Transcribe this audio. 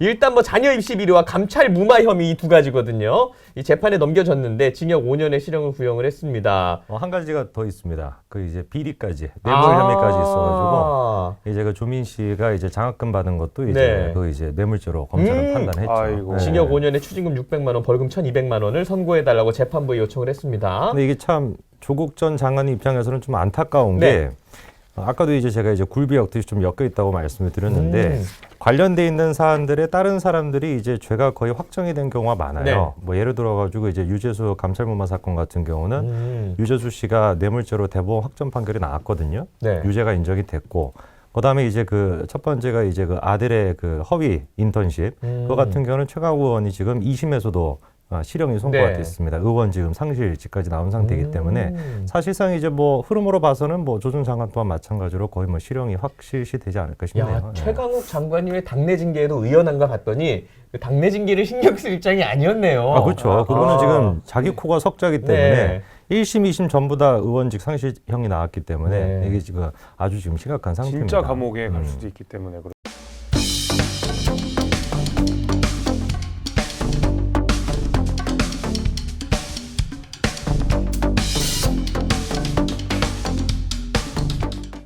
일단 뭐 자녀 입시 비리와 감찰 무마 혐의 이 두 가지거든요. 이 재판에 넘겨졌는데 징역 5년의 실형을 구형을 했습니다. 어, 한 가지가 더 있습니다. 그 이제 비리까지 뇌물 혐의까지 있어가지고 아. 이제 그 조민 씨가 이제 장학금 받은 것도 이제 네. 그 이제 뇌물죄로 검찰은 음. 판단했죠. 아이고. 네. 징역 5년에 추징금 600만 원, 벌금 1,200만 원을 선고해달라고 재판부에 요청을 했습니다. 근데 이게 참 조국 전 장관 입장에서는 좀 안타까운 네. 게 어, 아까도 이제 제가 이제 굴비역들이 좀 엮여 있다고 말씀을 드렸는데 음. 관련돼 있는 사안들에 다른 사람들이 이제 죄가 거의 확정이 된 경우가 많아요. 네. 뭐 예를 들어 가지고 이제 유재수 감찰무마 사건 같은 경우는 음. 유재수 씨가 뇌물죄로 대법원 확정 판결이 나왔거든요. 네. 유죄가 인정이 됐고 그다음에 이제 그 첫 번째가 이제 그 아들의 그 허위 인턴십 음. 그거 같은 경우는 최강욱 의원이 지금 2심에서도 어, 실형이 선고가 네. 됐습니다. 의원 지금 상실직까지 나온 상태이기 음. 때문에 사실상 이제 뭐 흐름으로 봐서는 뭐 조준 장관 또한 마찬가지로 거의 뭐 실형이 확실시 되지 않을까 싶네요. 야, 네. 최강욱 장관이 왜 당내 징계에도 의연한가 봤더니 그 당내 징계를 신경 쓸 입장이 아니었네요. 아 그렇죠. 그거는 아. 지금 자기 코가 석자기 때문에 네. 일 1심, 2심 전부 다 의원직 상실형이 나왔기 때문에 네. 이게 지금 아주 지금 심각한 상태입니다. 진짜 감옥에 갈 음. 수도 있기 때문에